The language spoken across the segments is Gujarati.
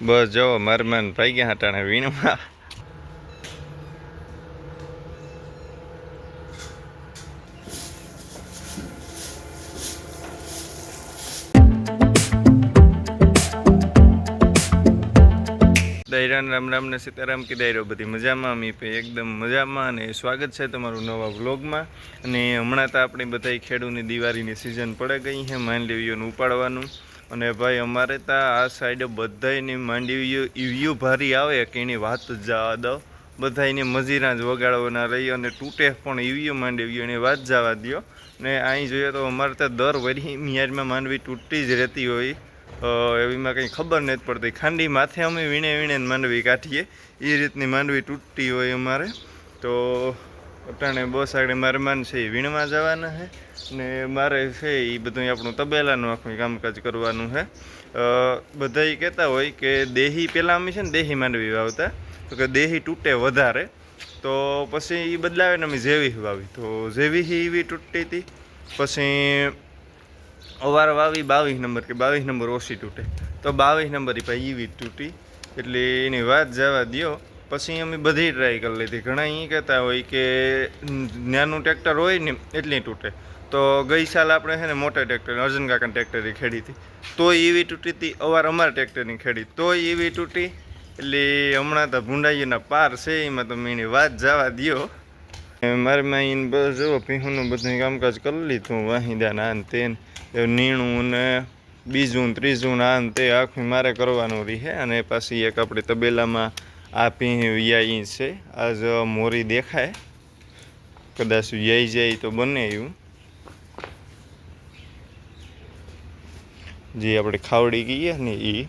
બસ જો, મરમન ભાઈ ગયા હટાણે વીણમાં. દૈરાન રામ રામ ને સીતારામ કી દાયરો બધી મજામાં, મી પે એકદમ મજામાં, અને સ્વાગત છે તમારું નવા વ્લોગમાં. અને હમણાં તો આપણી બધા ખેડૂની દિવાળીની સિઝન પડે ગઈ છે માંડવીઓનું ઉપાડવાનું. અને ભાઈ, અમારે ત્યાં આ સાઈડે બધાયની માંડવીઓ ઇવ્યુ ભારી આવે કે એની વાત જ જવા દો. બધાયને મજીરા જ વગાડવાના રહી અને તૂટે પણ ઇવ્યુ માંડવીઓ એની વાત જવા દો ને અહીં જોઈએ તો અમારે ત્યાં દર વરી મિયાજમાં માંડવી તૂટતી જ રહેતી હોય. એવીમાં કંઈ ખબર નથી પડતી. ખાંડી માથે અમે વીણે વીણે માંડવી કાઢીએ. એ રીતની માંડવી તૂટતી હોય અમારે. તો અટાણે બસ આગળ મારે માન છે એ વીણવા જવાના છે ને મારે છે એ બધું આપણું તબેલાનું આખું કામકાજ કરવાનું છે બધા કહેતા હોય કે દેહી પહેલાં અમે છે ને દેહી માંડવી વાવતા. તો કે દેહી તૂટે વધારે. તો પછી એ બદલાવે ને અમે જેવી વાવી. તો જેવી એવી તૂટતી હતી પછી અવાર વાવી બાવીસ નંબર કે બાવીસ નંબર ઓછી તૂટે. તો બાવીસ નંબર એ ભાઈ એવી તૂટી. એટલે એની વાત જવા દ્યો. પછી અમે બધી ટ્રાય કરી લીધી. ઘણા એ કહેતા હોય કે નાનું ટ્રેક્ટર હોય ને એટલી તૂટે. તો ગઈ સાલ આપણે છે ને મોટા ટ્રેક્ટર અર્જુન કાકાની ટ્રેક્ટરની ખેડી હતી. તોય એવી તૂટી હતી, અવાર અમારા ટ્રેક્ટરની ખેડી. તોય એવી તૂટી, એટલે હમણાં તો ભૂંડાઈઓના પાર છે, એમાં તમે એની વાત જવા દ્યો. મારે માં બસ જો ભીહુનું બધું કામકાજ કરી લીધું વાહિદા ના તે નીણું ને, બીજું ત્રીજું ને તે આખું મારે કરવાનું રહે. અને પાછી એક આપણે તબેલામાં આ ભીહ વ્યાઈ છે. આ જ મોરી દેખાય. કદાચ વ્યાઈ જાય તો બને એવું. જે આપણે ખાવડી કહીએ ને એ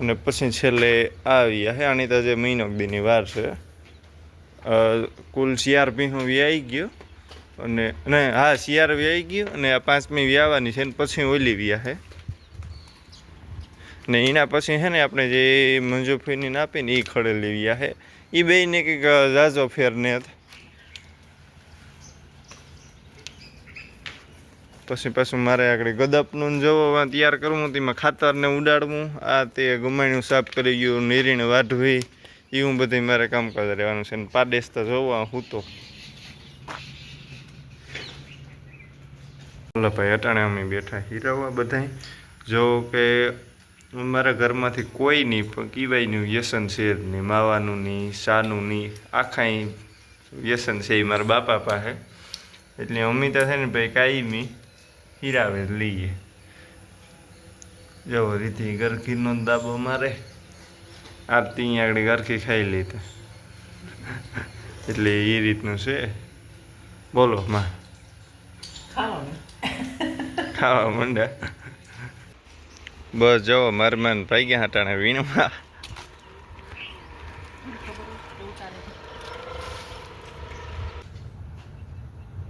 અને પછી છેલ્લે આવી હે. આની તો જે મહિનો દીની વાર છે. કુલ શિયાર પીહું વ્યાઈ ગયો. અને હા, શિયાર વ્યાઈ ગયો અને આ પાંચમી વ્યાવાની છે ને પછી ઓલી વ્યા હે. ને એના પછી છે ને આપણે જે મંજુફીની નાપીને એ એ ખડેલી આ હે. એ બેયને કંઈક ઝાઝો ફેર ને પછી પાછું મારે આગળ ગદપનું જોવો તૈયાર કરવું તેમાં ખાતરને ઉડાડવું. આ તે ગુમાણ્યું સાફ કરી ગયું, નીરીને વાઢવી. એવું બધું મારે કામકાજ રહેવાનું છે પાડેશ તો જોવા હું તો. ભાઈ, અટાણે અમે બેઠા હીરાવા બધા જો કે અમારા ઘરમાંથી કોઈ નહીં પણ કીવાયનું વ્યસન છે જ નહીં માવાનું નહીં શાનું નહીં આખાય વ્યસન છે એ મારા બાપા પાસે. એટલે અમિતા છે ને ભાઈ કાયમી હીરાવે લઈએ. જો રીતિ ગરખીનો દાબો મારે આરતી અહીંયા આગળ ગરખી ખાઈ લેતા એટલે એ રીતનું છે. બોલો માં. ખાવા માંડ્યા. બસ જો, મરમન ભાઈ ગયા હટાણે વીણમાં.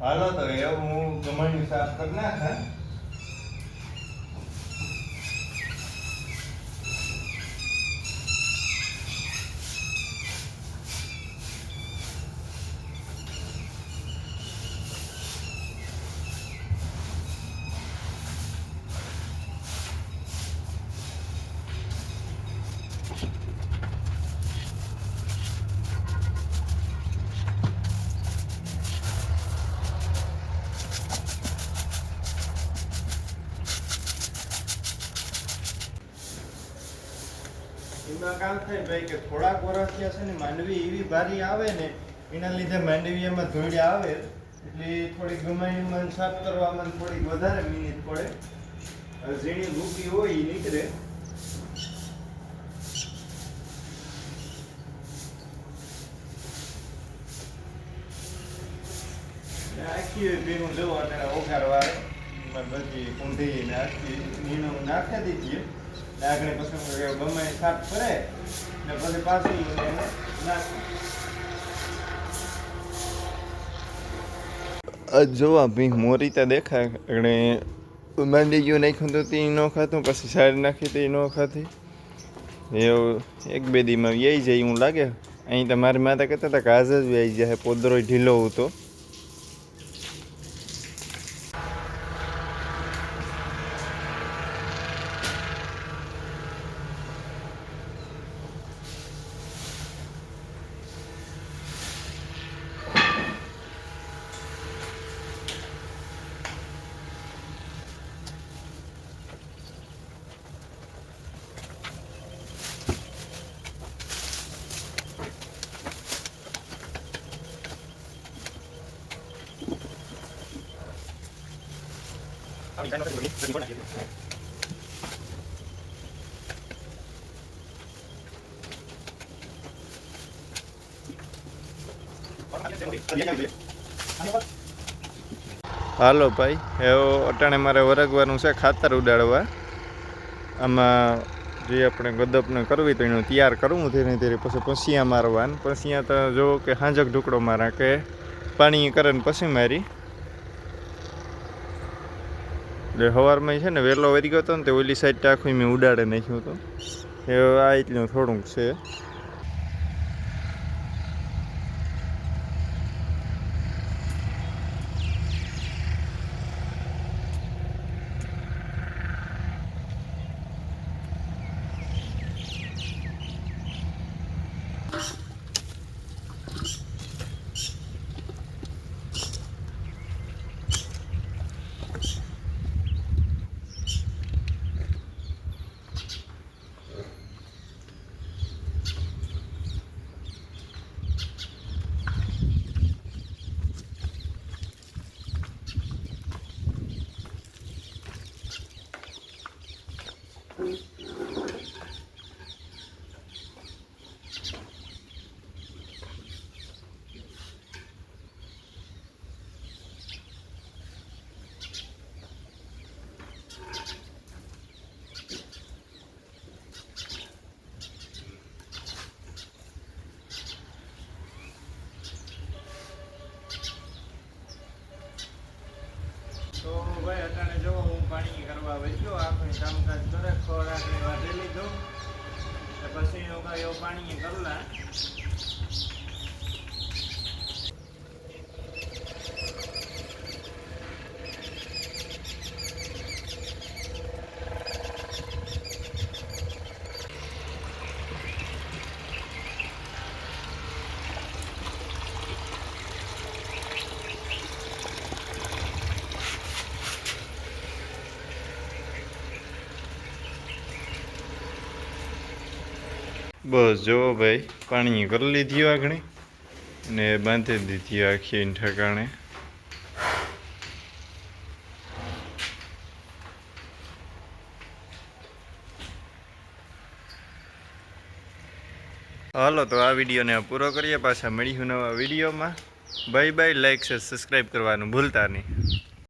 હાલો, તો એવું હું ગમણની સાફ કરી નાખા. કામ થાય, ભાઈ, કે થોડાક વર્ષ થયા છે ને માંડવી એવી ભારી આવે ને, એના લીધે માંડવી એમાં ધૂળ આવે, એટલે થોડીક મન સાફ કરવામાં થોડીક વધારે મિનિટ પડે. ઝીણી ભૂકી હોય એ નીકળે. આખી ભીનું જવો અત્યારે ઓગારવા એમાં બધી ઊંધી નાખી નીણું નાખી દીધી. આગળ પસંદ ગમે સાફ કરે ને પછી પાછું નાખે. જોવા ભી મોરી તો દેખાય એટલે માંડી ગયું નાખ્યું તો તે ન ખાતું, પછી સાઈડ નાખી તે ન ખાતી. એવું, એક બે દીમાં વ્યાઈ જાય એવું લાગે. અહીં તો મારી માતા કહેતા હતા કે આજ જ વ્યાઈ જાય, પોદરો ઢીલો હતો. હાલો ભાઈ, એવો અટાણે મારે વરગવાનું છે ખાતર ઉડાડવા. આમાં જે આપણે ગદપને કરવી તો એનું તૈયાર કરવું ધીરે ધીરે, પછી પસિયા મારવાનું. પસિયા તો જો કે હાંજક ઢુકડો મારા કે પાણી કરે ને પછી મારી. એટલે સવારમાં છે ને વહેલો વધી ગયો હતો ને તે ઓલી સાઈડ આખું મેં ઉડાડે નાખ્યું હતું એ આ એટલું થોડુંક છે તો ભાઈ, અટાણે જો હું પાણી કરવા વચ્યો આપણે કામકાજ કરે, ખોરાક વાઢી લીધો. પછી એવું કાંઈ એવો પાણી કરલા. બસ જુઓ ભાઈ પાણી કરી લીધી આગળ ને બાંધી દીધી આખી ઠેકાણે. હાલો, તો આ વિડીયોને પૂરો કરીએ. પાછા મળીશું નવા વિડીયોમાં. બાય બાય, લાઈક છે સબસ્ક્રાઈબ કરવાનું ભૂલતા નહીં.